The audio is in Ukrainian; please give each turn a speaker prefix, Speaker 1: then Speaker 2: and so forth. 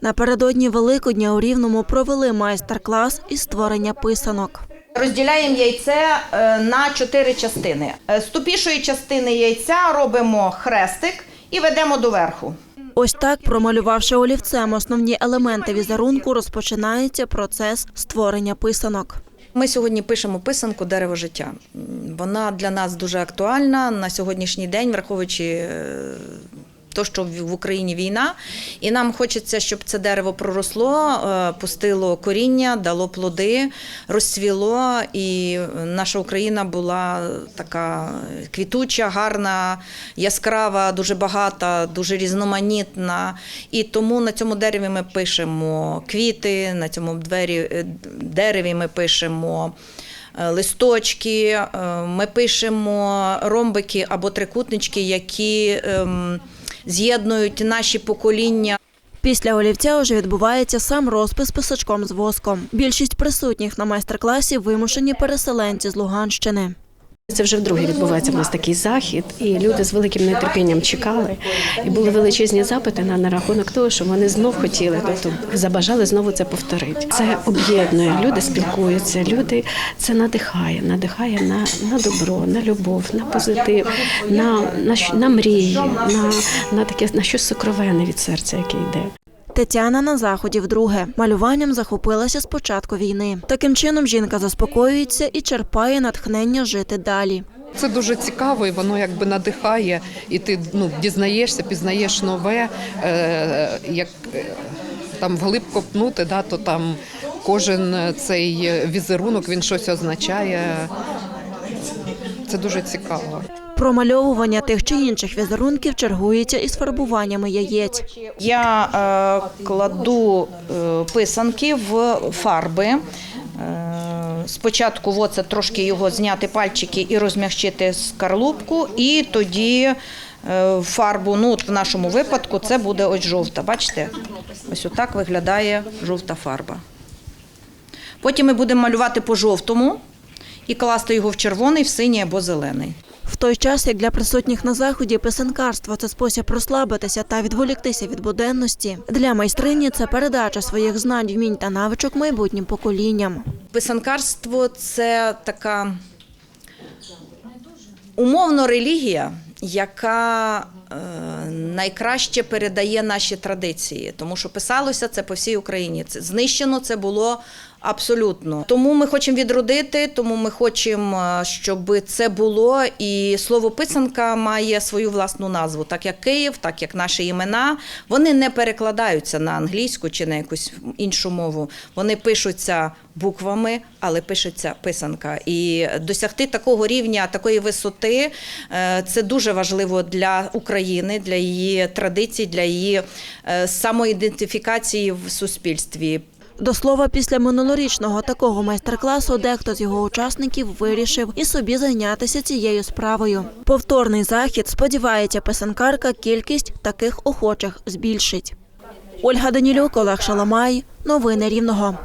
Speaker 1: Напередодні Великодня у Рівному провели майстер-клас із створення писанок.
Speaker 2: Розділяємо яйце е, на чотири частини. Е, З тупішої частини яйця робимо хрестик і ведемо доверху.
Speaker 1: Ось так, промалювавши олівцем основні елементи візерунку, розпочинається процес створення писанок.
Speaker 2: Ми сьогодні пишемо писанку Дерево життя. Вона для нас дуже актуальна на сьогоднішній день, враховуючи е, то, що в Україні війна, і нам хочеться, щоб це дерево проросло, е, пустило коріння, дало плоди, розцвіло, і наша Україна була така квітуча, гарна, яскрава, дуже багата, дуже різноманітна. І тому на цьому дереві ми пишемо квіти, на цьому двері, е, дереві ми пишемо. е, Листочки, ми пишемо ромбики або трикутнички, які ем, з'єднують наші покоління.
Speaker 1: Після олівця уже відбувається сам розпис писачком з воском. Більшість присутніх на майстер-класі вимушені переселенці з Луганщини.
Speaker 3: Це вже вдруге відбувається в нас такий захід, і люди з великим нетерпінням чекали. І були величезні запити на, на рахунок того, що вони знов хотіли, тобто забажали знову це повторити. Це об'єднує, люди спілкуються, люди це надихає, надихає на, на добро, на любов, на позитив, на, на, на мрії, на, на таке на щось сокровенне від серця, яке йде.
Speaker 1: Тетяна на заході вдруге. Малюванням захопилася з початку війни. Таким чином жінка заспокоюється і черпає натхнення жити далі.
Speaker 4: Це дуже цікаво, і воно якби надихає, і ти ну, дізнаєшся, пізнаєш нове. Е, як е, там вглиб копнути, да, то там кожен е, цей візерунок він щось означає. Це дуже цікаво.
Speaker 1: Промальовування тих чи інших візерунків чергується із фарбуваннями яєць.
Speaker 2: Я е, кладу е, писанки в фарби. Е, спочатку в оцет трошки його зняти пальчики і розмягчити скарлупку, і тоді е, фарбу, ну от в нашому випадку це буде ось жовта. Бачите? Ось отак виглядає жовта фарба. Потім ми будемо малювати по жовтому і класти його в червоний, в синій або зелений.
Speaker 1: В той час, як для присутніх на заході писанкарство це спосіб розслабитися та відволіктися від буденності, для майстрині це передача своїх знань, вмінь та навичок майбутнім поколінням.
Speaker 2: Писанкарство це така умовно релігія, яка е, найкраще передає наші традиції, тому що писалося це по всій Україні. Це знищено це було абсолютно. Тому ми хочемо відродити, тому ми хочемо, е, щоб це було. І слово писанка має свою власну назву, так як Київ, так як наші імена. Вони не перекладаються на англійську чи на якусь іншу мову. Вони пишуться буквами, але пишеться писанка. І досягти такого рівня, такої висоти е, це дуже важливо для України, для її традицій, для її е, самоідентифікації в суспільстві.
Speaker 1: До слова, після минулорічного такого майстер-класу дехто з його учасників вирішив і собі зайнятися цією справою. Повторний захід, сподівається писанкарка, кількість таких охочих збільшить. Ольга Данілюк, Олег Шаламай. Новини Рівного.